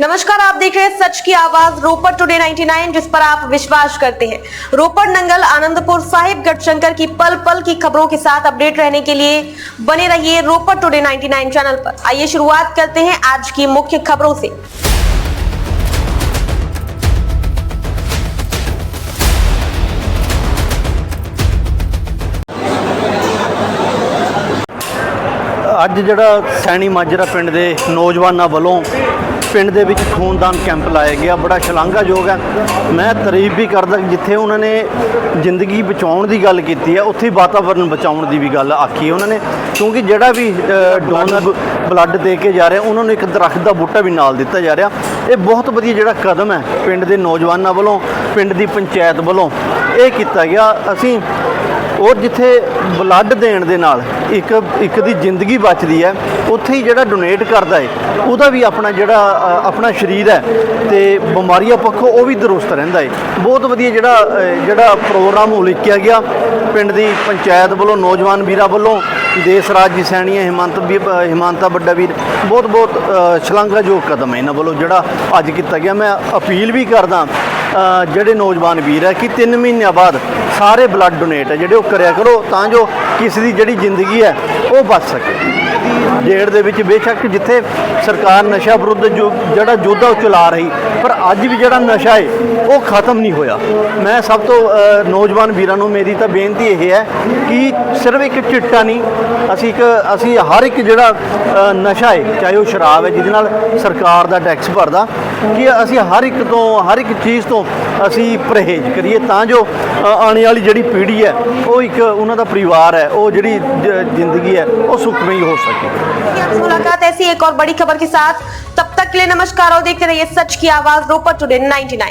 नमस्कार आप देख रहे हैं सच की आवाज रोपड़ टुडे 99 जिस पर आप विश्वास करते हैं रोपड़ नंगल आनंदपुर साहिब गढ़शंकर की पल पल की खबरों के साथ अपडेट रहने के लिए बने रहिए रोपड़ टुडे 99 चैनल पर आइए शुरुआत करते हैं आज की मुख्य खबरों से ਅੱਜ ਜਿਹੜਾ ਸੈਣੀ ਮਾਜਰਾ ਪਿੰਡ ਦੇ ਨੌਜਵਾਨਾਂ ਵੱਲੋਂ ਪਿੰਡ ਦੇ ਵਿੱਚ ਖੂਨਦਾਨ ਕੈਂਪ ਲਾਇਆ ਗਿਆ। ਬੜਾ ਸ਼ਲਾਘਾਯੋਗ ਹੈ। ਮੈਂ ਤਾਰੀਫ ਵੀ ਕਰਦਾ ਜਿੱਥੇ ਉਹਨਾਂ ਨੇ ਜ਼ਿੰਦਗੀ ਬਚਾਉਣ ਦੀ ਗੱਲ ਕੀਤੀ ਹੈ, ਉੱਥੇ ਹੀ ਵਾਤਾਵਰਣ ਬਚਾਉਣ ਦੀ ਵੀ ਗੱਲ ਆਖੀ ਹੈ ਉਹਨਾਂ ਨੇ। ਕਿਉਂਕਿ ਜਿਹੜਾ ਵੀ ਡੋਨਰ ਬਲੱਡ ਦੇ ਕੇ ਜਾ ਰਿਹਾ, ਉਹਨਾਂ ਨੂੰ ਇੱਕ ਦਰਖਤ ਦਾ ਬੂਟਾ ਵੀ ਨਾਲ ਦਿੱਤਾ ਜਾ ਰਿਹਾ। ਇਹ ਬਹੁਤ ਵਧੀਆ ਜਿਹੜਾ ਕਦਮ ਹੈ ਪਿੰਡ ਦੇ ਨੌਜਵਾਨਾਂ ਵੱਲੋਂ, ਪਿੰਡ ਦੀ ਪੰਚਾਇਤ ਵੱਲੋਂ ਇਹ ਕੀਤਾ ਗਿਆ। ਅਸੀਂ ਔਰ ਜਿੱਥੇ ਬਲੱਡ ਦੇਣ ਦੇ ਨਾਲ ਇੱਕ ਇੱਕ ਦੀ ਜ਼ਿੰਦਗੀ ਬਚਦੀ ਹੈ, ਉੱਥੇ ਹੀ ਜਿਹੜਾ ਡੋਨੇਟ ਕਰਦਾ ਹੈ ਉਹਦਾ ਵੀ ਆਪਣਾ ਜਿਹੜਾ ਆਪਣਾ ਸਰੀਰ ਹੈ ਤੇ ਬਿਮਾਰੀਆਂ ਪੱਖੋਂ ਉਹ ਵੀ ਦਰੁਸਤ ਰਹਿੰਦਾ ਹੈ ਬਹੁਤ ਵਧੀਆ ਜਿਹੜਾ ਜਿਹੜਾ ਪ੍ਰੋਗਰਾਮ ਉਲੀਕਿਆ ਗਿਆ, ਪਿੰਡ ਦੀ ਪੰਚਾਇਤ ਵੱਲੋਂ, ਨੌਜਵਾਨ ਵੀਰਾਂ ਵੱਲੋਂ, ਦੇਸ ਰਾਜ ਜੀ ਸੈਣੀਆਂ ਹਿਮੰਤ ਵੀ ਹਿਮਾਂਤਾ ਵੱਡਾ ਵੀਰ, ਬਹੁਤ ਬਹੁਤ ਸ਼ਲਾਘਾਯੋਗ ਕਦਮ ਹੈ ਇਹਨਾਂ ਵੱਲੋਂ ਜਿਹੜਾ ਅੱਜ ਕੀਤਾ ਗਿਆ। ਮੈਂ ਅਪੀਲ ਵੀ ਕਰਦਾ ਜਿਹੜੇ ਨੌਜਵਾਨ ਵੀਰ ਹੈ ਕਿ 3 ਮਹੀਨਿਆਂ ਬਾਅਦ ਸਾਰੇ ਬਲੱਡ ਡੋਨੇਟ ਹੈ, ਜਿਹੜੇ ਉਹ ਕਰਿਆ ਕਰੋ, ਤਾਂ ਜੋ ਕਿਸੇ ਦੀ ਜਿਹੜੀ ਜ਼ਿੰਦਗੀ ਹੈ, ਉਹ ਬਚ ਸਕੇ। ਡੇਢ ਦੇ ਵਿੱਚ ਬੇਸ਼ੱਕ ਜਿੱਥੇ ਸਰਕਾਰ ਨਸ਼ਾ ਵਿਰੁੱਧ ਜੋ, ਜਿਹੜਾ ਯੋਧਾ ਉਹ ਚਲਾ ਰਹੀ, ਪਰ ਅੱਜ ਵੀ ਜਿਹੜਾ ਨਸ਼ਾ ਹੈ, ਉਹ ਖਤਮ ਨਹੀਂ ਹੋਇਆ। ਮੈਂ ਸਭ ਤੋਂ ਨੌਜਵਾਨ ਵੀਰਾਂ ਨੂੰ ਮੇਰੀ ਤਾਂ ਬੇਨਤੀ ਇਹ ਹੈ ਕਿ ਸਿਰਫ ਇੱਕ ਚਿੱਟਾ ਨਹੀਂ, ਅਸੀਂ ਇੱਕ, ਅਸੀਂ ਹਰ ਇੱਕ ਜਿਹੜਾ ਨਸ਼ਾ ਹੈ, ਚਾਹੇ ਉਹ ਸ਼ਰਾਬ ਹੈ, ਜਿਹਦੇ ਨਾਲ ਸਰਕਾਰ ਦਾ ਟੈਕਸ ਭਰਦਾ ਕਿ ਅਸੀਂ ਹਰ ਇੱਕ ਤੋਂ ਹਰ ਇੱਕ ਚੀਜ਼ ਤੋਂ ਅਸੀਂ ਪਰਹੇਜ਼ ਕਰੀਏ ਤਾਂ ਜੋ ਅ, ਆਉਣ ਵਾਲੀ ਜਿਹੜੀ ਪੀੜ੍ਹੀ ਹੈ ਉਹ ਇੱਕ ਉਹਨਾਂ ਦਾ ਪਰਿਵਾਰ ਹੈ ਉਹ ਜਿਹੜੀ ਜ- ਜ਼ਿੰਦਗੀ ਹੈ ਉਹ ਸੁਖਮਈ ਹੋ ਸਕੇ आपसे मुलाकात ऐसी एक और बड़ी खबर के साथ तब तक के लिए नमस्कार और देखते रहिए सच की आवाज रोपड़ टुडे 99